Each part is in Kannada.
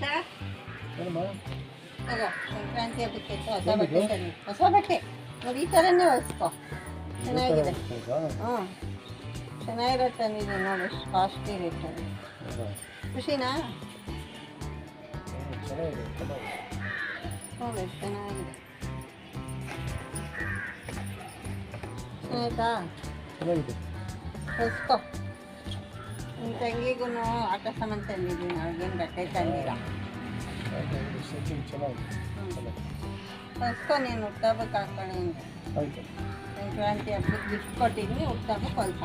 ತಗೋ ಸಂಕ್ರಾಂತಿ ಹಬ್ಬಕ್ಕೆ ಹೊಸ ಬಟ್ಟೆ ಹೊಸ ಬಟ್ಟೆ. ನೋಡಿ ಈ ಥರನೇ ಹೊಸ್ಕೊ ಚೆನ್ನಾಗಿದೆ. ಹ್ಞೂ ಚೆನ್ನಾಗಿರೋ ತಂದಿದ್ದೀನಿ ನೋಡಿ ಕಾಸ್ಟ್ಲಿ ರೇಟ್ ಅದು ಹೌದಾ? ಖುಷಿನಾ? ಚೆನ್ನಾಗಿದೆ ಚೆನ್ನಾಗಿದೆ. ನೋಡಿ ಚೆನ್ನಾಗಿದೆ. ಆಯ್ತಾ? ಹೊಸ್ಕೊ ನಿಮ್ಮ ತಂಗಿಗೂ ಆಟ ಸಾಮಾನು ತಂದಿದ್ದೀನಿ ಅವ್ರಿಗೇನು ಬಟ್ಟೆ ತಂದಿಲ್ಲ. ಹೊಸ್ಕೊ ನೀನು ಹುಟ್ಟಬೇಕು ಹಾಕೊಳ್ಳಿ ಅಂತ ಸಂಕ್ರಾಂತಿ ಹಬ್ಬಕ್ಕೆ ಗಿಫ್ಟ್ ಕೊಟ್ಟಿದ್ದೀನಿ ಹುಟ್ಟಬೇಕು ಹೊಲ್ಸ.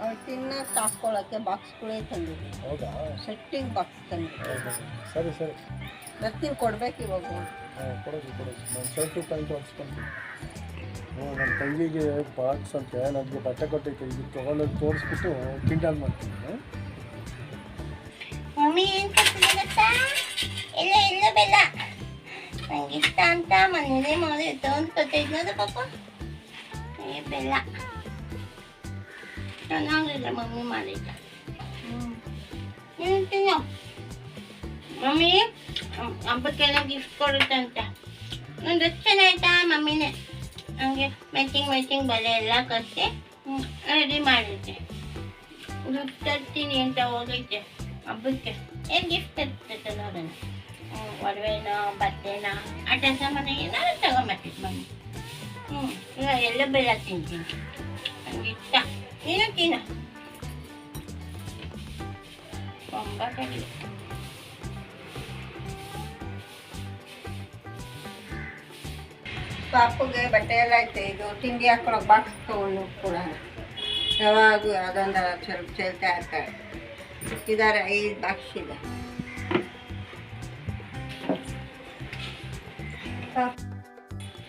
ಅವ್ಳು ತಿನ್ನಕ್ಕೆ ಹಾಕ್ಕೊಳ್ಳೋಕ್ಕೆ ಬಾಕ್ಸ್ಗಳೇ ತಂದಿದ್ದೀನಿ ಸೆಟ್ಟಿಂಗ್ ಬಾಕ್ಸ್ ತಂದಿದ್ದೀನಿ ಸರಿ ಸರಿ ಸರಿ. ಬರ್ತೀನಿ ಕೊಡ್ಬೇಕು ಇವಾಗ. ಹಾಂ, ಕೊಡೋದು ಕೊಡೋದು. ನಾನು ಶರ್ಟು ಪ್ಯಾಂಟ್ ಹೊಡ್ಸ್ಕೊಂತೀನಿ ಹ್ಞೂ ನನ್ನ ತಂಗಿಗೆ ಬಾಕ್ಸ್ ಅಂತೆ ನನಗೆ ಬಟ್ಟೆ ಕೊಟ್ಟೈತೆ ತೊಗೊಂಡೋಗಿ ತೋರಿಸ್ಬಿಟ್ಟು ಕಿಂಡಲ್ ಮಾಡ್ತೀನಿ? ಮಮ್ಮಿ, ಏನ್ ಕೊಡ್ತಿದೆ ಗೊತ್ತಾ? ಎಲ್ಲ ಎಲ್ಲ ಬೆಲ್ಲ. ಇಷ್ಟ ಅಂತ ಮನೇಲೆ ಮಾಡಿ ತಗೊಂಡ್ ಕೊಟ್ಟಿದ್ನದು ಏ, ಬೆಲ್ಲ. ಚೆನ್ನಾಗಿದೆ ಮಮ್ಮಿ ಮಾಡಿದ್ದ ಹ್ಞೂ ಮಮ್ಮಿ ಹಬ್ಬಕ್ಕೆಲ್ಲ ಗಿಫ್ಟ್ ಕೊಡುತ್ತಂತೆ. ಒಂದು ಚೆನ್ನಾಯ್ತಾ ಮಮ್ಮಿನೇ? ಹಂಗೆ ಮ್ಯಾಚಿಂಗ್ ಮ್ಯಾಚಿಂಗ್ ಬಲೆ ಎಲ್ಲ ಕಟ್ಟಿ ರೆಡಿ ಮಾಡಿದ್ದೆ. ದುಡ್ಡು ತರ್ತೀನಿ ಅಂತ ಹೋಗೈತೆ ಹಬ್ಬಕ್ಕೆ. ಏನು ಗಿಫ್ಟ್ ತರ್ತೈತೆ ನೋಡೋಣ. ಒಡವೆನ, ಬಟ್ಟೆನ, ಆಟ ಸಾಮಾನು ಏನಾದ್ರು ತಗೊಂಬರ್ತಿದ್ ಮಮ್ಮಿ. ಹ್ಞೂ ಈಗ ಎಲ್ಲ ಬೆಲ್ಲ ತಿಂತೀನಿ. ನಂಗೆ ಇಷ್ಟ. ನೀನು ತಿನ್ನು. ಪಾಪುಗೆ ಬಟ್ಟೆ ಎಲ್ಲ ಐತೆ ಇದು ತಿಂಡಿ ಹಾಕೊಳ್ಳೋ ಬಾಕ್ಸ್ ತೊಗೊಂಡು ಕೂಡ ಯಾವಾಗೂ ಯಾವುದೊಂದು ಸ್ವಲ್ಪ ಚೆಲ್ತಾ ಇರ್ತಾರೆ. ಇದ್ದಾರೆ ಐದು ಬಾಕ್ಸ್ ಇದೆ.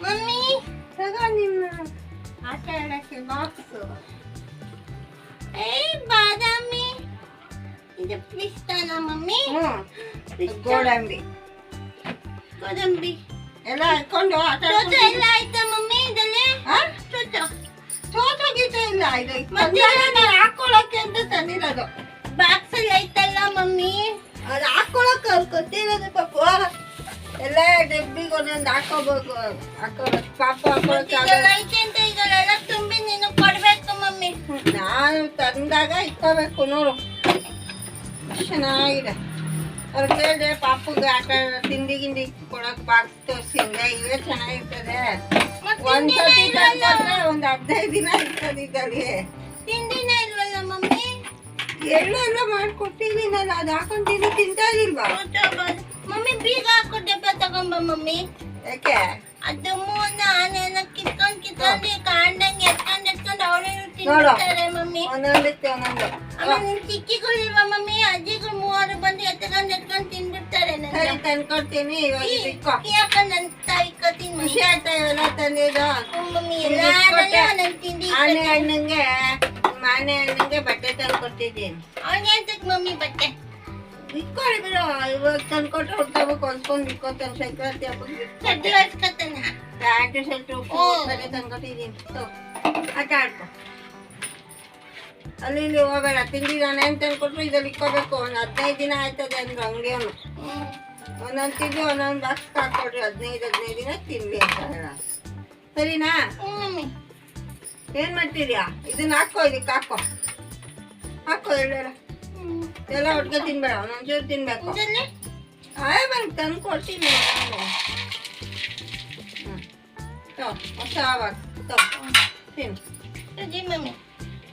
ಮಮ್ಮಿ ತಗೋ ನಿಮ್ಮ ಆಟ ಆಡೋಕ್ಕೆ ಬಾಕ್ಸು ಏ ಬಾದಾಮಿ. ಇದು ಪಿಸ್ತಾನ ಮಮ್ಮಿ. ಗೋಡಂಬಿ. ಗೋಡಂಬಿ. ಎಲ್ಲ ಹಾಕೊಂಡು ಆಟ ಚೋಚ ಎಲ್ಲ ಆಯ್ತಾ ಮಮ್ಮಿ ಇದರಲ್ಲಿ ಚೋಚೋ. ಚೋಟ ಗೀಟ ಇಲ್ಲ ಇದು. ತಂದಿಲ್ಲ ನಾನು ಹಾಕೊಳ್ಳೋಕೆ ಅಂತ ತಂದಿರೋದು. ಬಾಕ್ಸ್ ಅಲ್ಲಿ ಐತಲ್ಲ ಮಮ್ಮಿ? ಅದು ಹಾಕೊಳ್ಳೋಕೆ ಅವ್ರು ಕೊಟ್ಟಿರೋದು ಪಾಪ. ಎಲ್ಲ ಡಬ್ಬಿಗೆ ಒಂದೊಂದು ಹಾಕೋಬೇಕು. ಹಾಕೊಳ್ಳೋಕೆ ಪಾಪ ಹಾಕೊಳ್ಳೋಕೆ ಇದೆಲ್ಲ ಆಗಲ್ಲ. ಐತೆ ಅಂತ ಇದೆಲ್ಲ ತುಂಬಿ ನೀನು ಕೊಡ್ಬೇಕು ಮಮ್ಮಿ. ನಾನು ತಂದಾಗ ಇಟ್ಕೋಬೇಕು ನೋಡು. ಚೆನ್ನಾಗಿದೆ. ಅವ್ರು ಕೇಳಿದೆ ಪಾಪುಗೆ ಆಟ ತಿಂಡಿ ಗಿಂಡಿ ಕೊಡಕ್ ಬಾಕ್ಸ್ ತೋರಿಸಿಂದೆ ಇವೇ ಚೆನ್ನಾಗಿರ್ತದೆ. ಒಂದ್ ಸತಿ ತಂದ್ಕೊಟ್ರೆ ಒಂದ್ ಹದಿನೈದು ದಿನ ಇರ್ತದೆ ತಿಂಡಿನೇ ಇಲ್ವಲ್ಲ ಮಮ್ಮಿ? ಎಲ್ಲ ಎಲ್ಲ ನಾನು ಅದು ಹಾಕೊಂತೀನಿ ತಿಂತಾ ಇಲ್ವಾ ಮಮ್ಮಿ ಬೀಗ ಹಾಕೋ ಡಬ್ಬ ತಗೊಂಬ ಮಮ್ಮಿ. ಯಾಕೆ? ಅದು ಮೂವನ್ನ ಆನೆಯನ್ನ ಕಿತ್ಕೊಂಡ್ ಕಿತ್ಕೊಂಡು ಕಾಂಡಂಗೆ ಎತ್ಕೊಂಡ್ ಎತ್ಕೊಂಡ್ ಅವಳು ತಿಂತಾರೆ ಮಮ್ಮಿ? ಒಂದೊಂದಕ್ಕೆ ಒಂದೊಂದು. ಆಮೇಲೆ ನಿನ್ ಚಿಕ್ಕಿಗಳಿಲ್ವಾ ಮಮ್ಮಿ? ಅಜ್ಜಿಗಳು ಮೂವರು ಬಂದು ತಂದ್ಕೊಡ್ತೀನಿ ಇವಾಗ ಯಾಕಂದ್ ನನ್ ತಾಯಿಕತೀನಿ ಖುಷಿ ಆಯ್ತಾ ಇವೆಲ್ಲ ತಂದಿದ್ದು ಮಮ್ಮಿ ಇಟ್ಕೊಟ್ಟೆ. ನನ್ ತಿಂಡಿ ಆನೆ ಹಣ್ಣಂಗೆ ಮಾನೆ ಹಣ್ಣಂಗೆ ಬಟ್ಟೆ ತಂದ್ಕೊಡ್ತಿದ್ದೀನಿ ಅವನಿಗೆ ಅಂತಕ್ ಮಮ್ಮಿ ಬಟ್ಟೆ ಇಕ್ಕೊಳ್ಳಿ ಬಿಡು ಇವಾಗ ತಂದ್ಕೊಟ್ರೆ ಹುಟ್ಟಬೇಕು ಹೊಲ್ಸ್ಕೊಂಡು ಇಕ್ಕೋತಾನೆ ಸಂಕ್ರಾಂತಿ ಹಬ್ಬಕ್ಕೆ ಕಡ್ಡಿ ಹೊಸ್ಕತ್ತಾನ ಪ್ಯಾಂಟ್ ಶರ್ಟು. ಬಟ್ಟೆ ತಂದ್ಕೊಟ್ಟಿದ್ದೀನಿ. ಆಟ ಆಡ್ಕೊ ಅಲ್ಲಿ ಇಲ್ಲಿ ಹೋಗಬೇಡ ತಿಂಡಿ ನಾನು ಏನು ತಂದ್ಕೊಟ್ರು ಇದ್ರಲ್ಲಿ ಇಕ್ಕೋಬೇಕು ಒಂದು ಹದಿನೈದು ದಿನ ಆಯ್ತದೆ ಅಂದ್ರೆ. ಹ್ಮ್ ಒಂದೊಂದು ತಿಂಡಿ ಒಂದೊಂದು ಬಾಕ್ಸ್ ಹಾಕೊಡ್ರಿ ಹದಿನೈದು ಹದಿನೈದು ದಿನ ತಿನ್ಲಿ ಅಂತ ಹೇಳ. ಸರಿನಾ? ಏನು ಮಾಡ್ತಿದ್ಯಾ? ಇದನ್ನ ಹಾಕೋ ಇದಕ್ಕೆ ಹಾಕೋ. ಹಾಕೋ ಎಲ್ಲ ಹ್ಮ್. ಎಲ್ಲ ಒಟ್ಟಿಗೆ ತಿನ್ಬೇಡ ಒಂದೊಂಚೂರು ತಿನ್ಬೇಕು. ಇದರಲ್ಲಿ ಆಯ್ ಬಂದು ತಂದು ಕೊಡ್ತೀನಿ ಹೊಸ ಆವಾಗ. ತಿನ್ನು.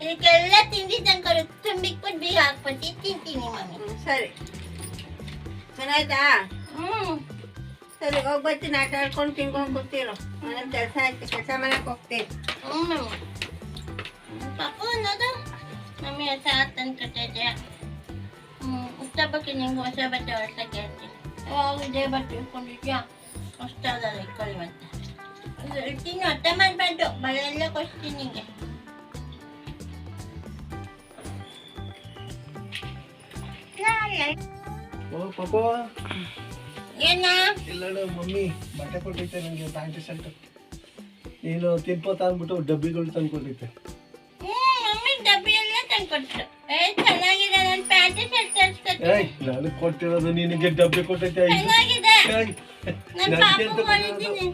ಇದಕ್ಕೆಲ್ಲ ತಿಂಡಿ ತಂದ್ಕೊಡು ತುಂಬಿಕ್ಬಿಟ್ಟು ಬೀಗ ಹಾಕ್ಬಿಟ್ಟು ತಿಂತೀನಿ ಮಮ್ಮಿ. ಸರಿ. ಚೆನ್ನಾಯ್ತಾ ಹ್ಮ್. ಸರಿ ಹೋಗಿ ಬರ್ತೀನಿ ಆಟ ಆಡ್ಕೊಂಡು ತಿನ್ಕೊಂಡು ಕೂತಿರು. ನನ್ನ ಕೆಲಸ ಆಯ್ತು. ಕೆಲಸ ಮಾಡಕ್ಕೆ ಹೋಗ್ತೀನಿ. ಹ್ಞೂ ಮಮ್ಮಿ ಪಾಪು ಅನ್ನೋದು ಮಮ್ಮಿ ಹೊಸ ತಂದ್ಕೊಟ್ಟಿದ್ದೆ ಹ್ಞೂ ಹುಟ್ಟಬ್ಬಕ್ಕೆ ನಿಂಗೆ ಹೊಸ ಬಟ್ಟೆ ಹೊಡ್ಸಕ್ಕೆ ಹೇಳ್ತೀನಿ ಯಾವಾಗ ಇದೇ ಬಟ್ಟೆ ಇಟ್ಕೊಂಡಿದ್ಯಾ ಹೊಸ್ತಾದಲ್ಲ ಇಟ್ಕೊಳ್ಳಿ ಮತ್ತೆ. ಇರ್ತೀನಿ ಹೊಟ್ಟೆ ಮಾಡಬಾರ್ದು. ಬಳೆ ಎಲ್ಲ ಕೊಡ್ತೀನಿ ನಿಂಗೆ. ಓ ಪಾಪ. ಏನ? ಮಮ್ಮಿ ಬಟ್ಟೆ ಕೊಟ್ಟಿದ್ದೆ ನನಗೆ ಪ್ಯಾಂಟ್ ಶರ್ಟ್. ನೀನು ತಿನ್ಪೋತ ಅಂದ್ಬಿಟ್ಟು ಡಬ್ಬಿಗಳು ತಂದ್ಕೊಟ್ಟಿದ್ದೆ. ಕೊಟ್ಟೈತೆ ಡಬ್ಬಿ ಎಲ್ಲ ತಂದ್ಕೊಟ್ರು. ಏ ಚೆನ್ನಾಗಿದೆ ನನ್ನ ಪ್ಯಾಂಟ್ ಶರ್ಟ್ ತರಿಸ್ಕೊಟ್ಟು ಏಯ್ ನನಗೆ ಕೊಟ್ಟಿರೋದು ನಿನಗೆ ಡಬ್ಬಿ ಕೊಟ್ಟೈತೆ ಚೆನ್ನಾಗಿದೆ. ಏಯ್, ನನ್ನ ನನ್ಗೆ ಪಾಪು ಅಂತ ಮಾಡಿದ್ದೀನಿ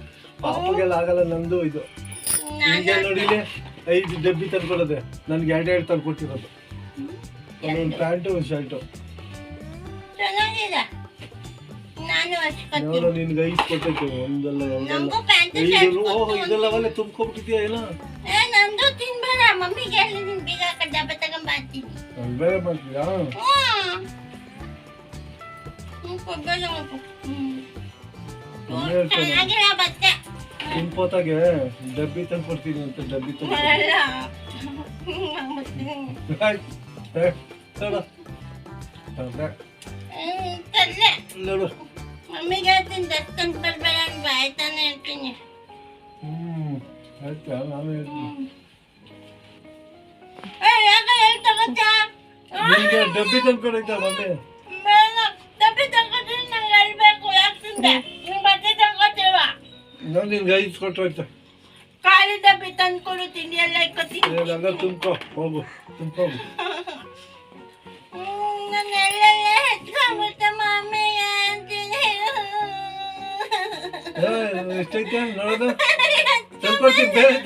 ಪಾಪಗೆಲ್ಲ ಆಗಲ್ಲ ನಂದು ಇದು. ಈಗ ನೋಡಿಲಿ ಐದು ಡಬ್ಬಿ ತಂದ್ಕೊಡೋದೆ. ನನ್ಗೆ ಎರಡು ಎರಡು ತಂದ್ಕೊಟ್ಟಿರೋದು. ಒಂದೊಂದು ಪ್ಯಾಂಟು ಒಂದು ಶರ್ಟು. ಚೆನ್ನಾಗಿದೆ. ನಾನು ಹಚ್ಕೊತೀನಿ ನೋಡು ನಿನ್ಗೆ ಐದು ಕೊಟ್ಟೈತೆ ಒಂದಲ್ಲ ಎರಡಲ್ಲ ನಂಗೂ ಪ್ಯಾಂಟ್ ಐದು ಶರ್ಟ್ ಓ ಇದೆಲ್ಲ ಒಳ್ಳೆ ತುಂಬ್ಕೊಬಿಟ್ಟಿದ್ಯಾ ಏನೋ ಏ ನಂದು ತಿನ್ಬೇಡ. ಮಮ್ಮಿಗೆ ಹೇಳಿದೀನಿ ಬೀಗ ಹಾಕ ಡಬ್ಬ ತಗೊಂಬರ್ತೀನಿ ಅದು ಬೇರೆ ಮಾಡ್ತೀಯಾ? ಹ್ಮ್. ಹ್ಮ್ ಕೊಡ್ಬೇಡ ಮಗು. ಹ್ಮ್. ಒಳ್ಳೆ ಹೇಳ್ತಾನೆ. ಚೆನ್ನಾಗಿಲ್ಲ ಬಟ್ಟೆ. ತುಂಬೋತಾಗೆ ಡಬ್ಬಿ ತಂದು ಕೊಡ್ತೀನಿ ಅಂತ ಡಬ್ಬಿ ತಂದು ಬರಲ್ಲ. ಹ್ಮ್, ಬರ್ತೀನಿ. ಹ್ಮ್, ತರ್ಲೆ. ನೋಡು ಮಮ್ಮಿಗೆ ಹೇಳ್ತೀನಿ ದಸ್ ತಂದು ಬರ್ಬೇಡ ಅಂತ ಆಯ್ತಾನೆ ಹೇಳ್ತೀನಿ ಹ್ಮ್ ಆಯ್ತಾ ನಾನು ಹೇಳ್ತೀನಿ ಹ್ಮ್. ಏ, ಯಾಕ ಹೇಳ್ ತಗೋತ್ಯಾ? ಆ, ನಿನ್ಗೆ ಡಬ್ಬಿ ತಂದ್ಕೊಡೈತಾ ಮೊನ್ನೆ ಬೇಡ. ಡಬ್ಬಿ ತಗೊಂಡ್ರೆ ನಂಗೆ ಅಳ್ಬೇಕು ಯಾಕೆ ತಿಂದೆ ನಿಂಗೆ ಬಟ್ಟೆ ತಗೋತೀವ ನಾನು ನಿನ್ಗೆ ಐದು ಕೊಟ್ಟೋಯ್ತಾ ಖಾಲಿ ಡಬ್ಬಿ ತಂದ್ಕೊಡು ತಿಂಡಿ ಎಲ್ಲ ಇಕ್ಕೋತೀನಿ ಹಂಗ ತುಂಬ್ಕೋ ಹೋಗು ತುಂಬ್ಕೋಗು ನನ್ನ ಎಷ್ಟೈತೆ? ನೋಡೋದು? ಸ್ವಲ್ಪ ಬೇರೆ.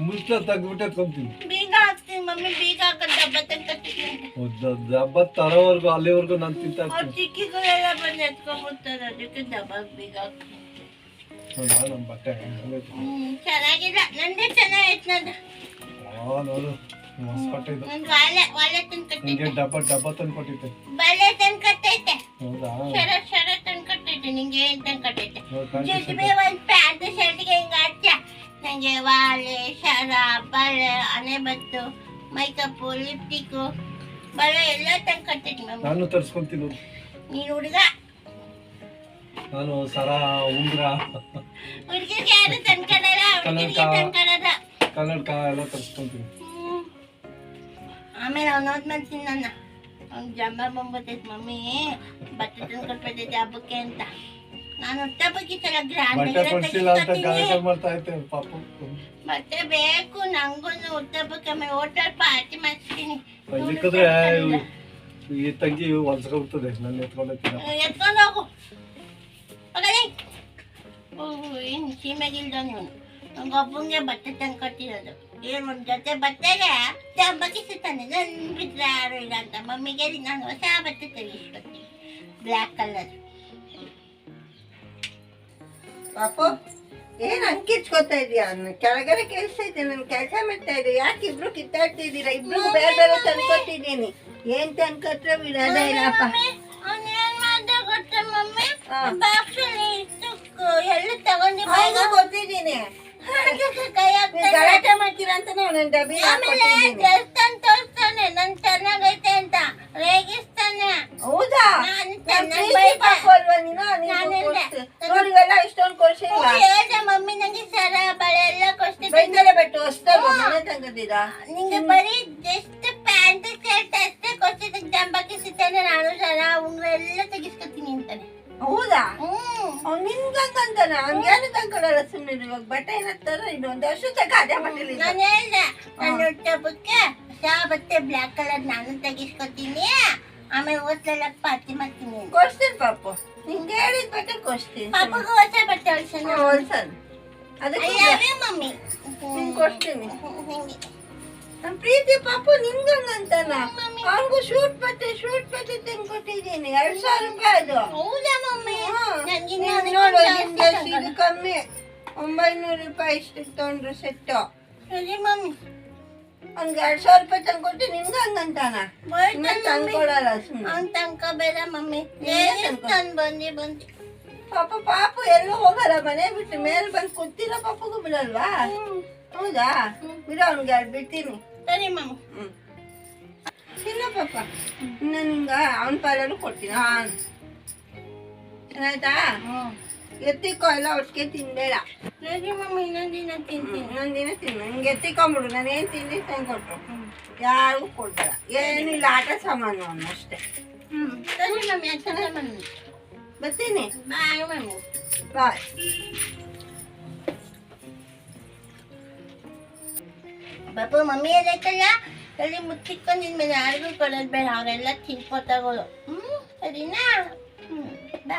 ಮುಚ್ಚೆ ತೆಗ್ದ್ಬಿಟ್ಟೆ ತಗೊಂತೀನಿ ಬೀಗ ಹಾಕ್ತೀನಿ ಮಮ್ಮಿ ಬೀಗ ಡಬ್ಬ ತಂದ್ಕೊತೀನಿ ಅಂತ ಹಬ್ಬ ತರೋವರೆಗೂ ಅಲ್ಲಿವರೆಗೂ ನಾನು ತಿಂತಾ ಇರ್ತೀನಿ. ಚಿಕ್ಕಿಗಳೆಲ್ಲ ಬಂದು ಎತ್ಕೊಂಡ್ಬಿಡ್ತಾರೆ ಅದಕ್ಕೆ ಡಬ್ಬ ಬೀಗ ಹಾಕ್ತೀನಿ. ನೋಡು, ನಮ್ಮ ಬಟ್ಟೆ ಚೆನ್ನಾಗಿಲ್ಲ. ನಂದೇ ಚೆನ್ನಾಗೈತೆ ನಂದು. ನೋಡು. ನಂದು ನಿಂಗೆ ತಂದ್ಕೊಟ್ಟೈತೆ ಡಬ್ಬ ಡಬ್ಬ ತಂದು ಕೊಟ್ಟಿದ್ದೆ. ಬಳೆ ತಂದ್ಕೊಟ್ಟೈತೆ ಹೌದಾ? ಶರ ಶರ ತಂದ್ಕೊಟ್ಟೈತೆ ನಿಂಗೆ ಏನ್ ತಂದ್ಕೊಟ್ಟೈತೆ ಕಟ್ಟೈತೆ ಒಂದ್ ಪ್ಯಾಂಟ್ ಶರ್ಟ್ಗೆ ಹಿಂಗ ಹಚ್ಚ. ನಂಗೆ ವಾಲೆ ಶರ ಬಳೆ ಅಣೆಬತ್ತು ಮೈಕಪ್ಪು ಲಿಪ್ಟಿಕ್ಕು ಬಳೆ ಎಲ್ಲ ತಂದ್ಕೊಟ್ಟೈತಿ ಮಮ್ಮಿ. ನಾನು ತರ್ಸ್ಕೊಂತೀನಿ ನೋಡು. ನೀನ್ ಹುಡುಗ? ನಾನು ಸರ ಉಂಗ್ರ. ಹುಡುಗಿಗೆ ಯಾರು ತಂದ್ಕೊಡಲ್ಲ ಹುಡುಗಿಗೆ ಕನ್ನಡಕ. ತಂದ್ಕೊಡಲ್ಲ ಕನ್ನಡಕ ಎಲ್ಲ ತರ್ಸ್ಕೊಂತೀನಿ. ಆಮೇಲೆ ಅವ್ನು ಓದ್ಮಂತೀನಿ ನನ್ನ ಅವ್ನು ಜಂಬ ಬಂಬತ್ತೈತಿ ಮಮ್ಮಿ ಬಟ್ಟೆ ತಂದ್ಕೊಟ್ಬಿಟ್ಟೈತೆ ಹಬ್ಬಕ್ಕೆ ಅಂತ ನಾನು ಹೊಟ್ಟೆ ಬಗ್ಗೆ ಬಟ್ಟೆ ಕೊಡ್ಸಿಲ್ಲ ಅಂತ ಗ್ರ್ಯಾಂಡ್ ಮತ್ತೆ ಬೇಕು ನಂಗೂ ಹುಟ್ಟಬ್ಬಕ್ಕೆ ಆಮೇಲೆ ಹೋಟೆಲ್ ಪಾರ್ಟಿ ಸಿಕ್ಕಿದ್ರೆ ಈ ತಂಗಿ ಹೊಲ್ಸ್ಕೊಬಿಡ್ತದೆ ನಾನು ಎತ್ಕೊಂಡೋಗ್ತೀನಿ ಎತ್ಕೊಂಡು ಹೋಗು ಹೋಗಲಿ ಏನು ಸೀಮೆಗಿಲ್ದ ನೀವು ಒಬ್ಬಂಗೆ ಬಟ್ಟೆ ತಂದು ಕೊಟ್ಟಿರೋದು ಏನು ಒಂದು ಜೊತೆ ಬಟ್ಟೆಗೆ ತಂಬಕಿಸುತ್ತಾನೆ ನನ್ನ ಬಿಟ್ಟರೆ ಯಾರು ಇಲ್ಲ ಅಂತ. ಮಮ್ಮಿಗೆ ನಾನು ಹೊಸ ಬಟ್ಟೆ ತೆಗಿಸ್ಕೊತೀನಿ ಬ್ಲ್ಯಾಕ್ ಕಲರ್ ಪಾಪು ಏನ್ ಅಂಕಿಚ್ಕೋತಾ ಇದೀಯಾ? ಕೆಳಗಡೆ ಕೆಲಸ ಇದೆ ನಾನು ಕೆಲಸ ಮಾಡ್ತಾ ಇದ್ದೆ ಯಾಕೆ ಇಬ್ರು ಕಿತ್ತಾಡ್ತಿದ್ದೀರಾ ಇಬ್ರು ಬೇರೆ ಬೇರೆ ತಂದ್ಕೊತಿದ್ದೀನಿ ಏನ್ ತಂದ್ಕೊಟ್ರೆ ಬಿಡೋದೇ ಇಲ್ಲಪ್ಪ. ಎಲ್ಲ ತಗೊಂಡು ಹೌದು ಕೊಟ್ಟಿದ್ದೀನಿ. ಕೈ ನೀವ್ ಗಲಾಟೆ ಮಾಡ್ತೀರಾ ಅಂತ ನಾನು ಇವಾಗ ಬಟ್ಟೆ ಏನಂತಾರ ಇನ್ನೊಂದು ವರ್ಷ ಮನೇಲಿ ಇದ್ದ. ನಾನು ಹೇಳ್ದೆ ನನ್ನ ಹುಟ್ಟಬ್ಬಕ್ಕೆ ಹೊಸ ಬಟ್ಟೆ ಬ್ಲ್ಯಾಕ್ ಕಲರ್ ನಾನು ತೆಗಿಸ್ಕೊತೀನಿ ಆಮೇಲೆ ಓದ್ಲೆಲ್ಲ ಪಾತಿ ಮಾಡ್ತೀನಿ. ಕೊಡ್ಸ್ತೀನಿ ಪಾಪು. ನಿಂಗೆ ಹೇಳಿದ ಬಟ್ಟೆ ಕೊಡ್ಸ್ತೀನಿ. ಪಾಪಗೂ ಹೊಸ ಬಟ್ಟೆ ಹೊಲ್ಸೋಣ. ಹೊಲ್ಸನ್ ಅದಕ್ಕೆ ಮಮ್ಮಿ. ನಿಂಗೆ ಕೊಡ್ತೀನಿ ಹಿಂಗೆ. ನಮ್ಮ ಪ್ರೀತಿ ಪಾಪು ನಿನ್ಗಂತಾನ ಅವ್ರಿಗೂ ಶೂಟ್ ಬಟ್ಟೆ ಶೂಟ್ ಬಟ್ಟೆ ತಂದ್ಕೊಟ್ಟಿದ್ದೀನಿ ಎರಡು ಸಾವಿರ ರೂಪಾಯಿ ಅದು. ಹೌದಾ ಮಮ್ಮಿ? ನೋಡು ಕಮ್ಮಿ. ಒಂಬೈನೂರು ರೂಪಾಯಿ ಇಷ್ಟಕ್ಕೆ ತೊಗೊಂಡ್ರು ಸೆಟ್ಟು. ಸರಿ ಮಮ್ಮಿ ಅವ್ನಿಗೆ ಎರಡು ಸಾವಿರ ರೂಪಾಯಿ ತಂದ್ಕೊಟ್ಟು ನಿನ್ಗೆ ಹಂಗಂತಾನ ತಂದ್ಕೊಡಲ್ಲ ಸುಮ್ಮನೆ ಅವ್ನ್ ತನ್ಕೋಬೇಡ ಮಮ್ಮಿ ತಂದು ಬಂದು ಬಂದಿ. ಬಂದಿ ಪಾಪ ಪಾಪು ಎಲ್ಲೂ ಹೋಗಲ್ಲ ಮನೆ ಬಿಟ್ಟು ಮೇಲೆ ಬಂದು ಕೂತಿರೋ ಪಾಪಗೂ ಬಿಡಲ್ವಾ? ಹೌದಾ? ಬಿಡು ಅವ್ನಿಗೆ ಎರಡು ಬಿಡ್ತೀನಿ. ಸರಿ ಮಮ್ಮಿ ಇಲ್ಲ ಪಾಪ. ನನ್ಗೆ ನಿಂಗ ಅವನ ಪಾಲಲ್ಲೂ ಕೊಡ್ತೀನಿ. ಹಾಂ. ಆಯ್ತಾ ಎತ್ತಿಕೋ ಎಲ್ಲ ಒಟ್ಟಿಗೆ ತಿಂದೇಳ ಹೇಗೆ ಮಮ್ಮಿ ಇನ್ನೊಂದಿನ ತಿಂತೀನಿ ಇನ್ನೊಂದಿನ ತಿನ್ನು. ನಂಗೆ ಎತ್ತಿಕೊಂಬಿಡು ನಾನು ಏನು ತಿಂದಿ ತಂಗೆ ಕೊಟ್ಟರು ಯಾರಿಗೂ ಕೊಡ್ಬೇಡ. ಏನಿಲ್ಲ ಆಟ ಸಾಮಾನು ಅಷ್ಟೇ. ಹ್ಞೂ ಸರಿ ಮಮ್ಮಿ ಚೆನ್ನಾಗಿ ಬನ್ನಿ ಬರ್ತೀನಿ. Bye mummy. ಬಾಯ್. ಬಾಪು ಮಮ್ಮಿ ಅದಕ್ಕಲ್ಲ ಅಲ್ಲಿ ಮುಚ್ಚಿಟ್ಕೊಂಡು ನಿನ್ಮೇಲೆ ಯಾರಿಗೂ ಕೊಡೋದು ಬೇಡ. ಅವರೆಲ್ಲ ತಿನ್ಕೋತಾಗಳು. ಹ್ಞೂ ಸರಿನಾ? ಹ್ಞೂ ಬಾ.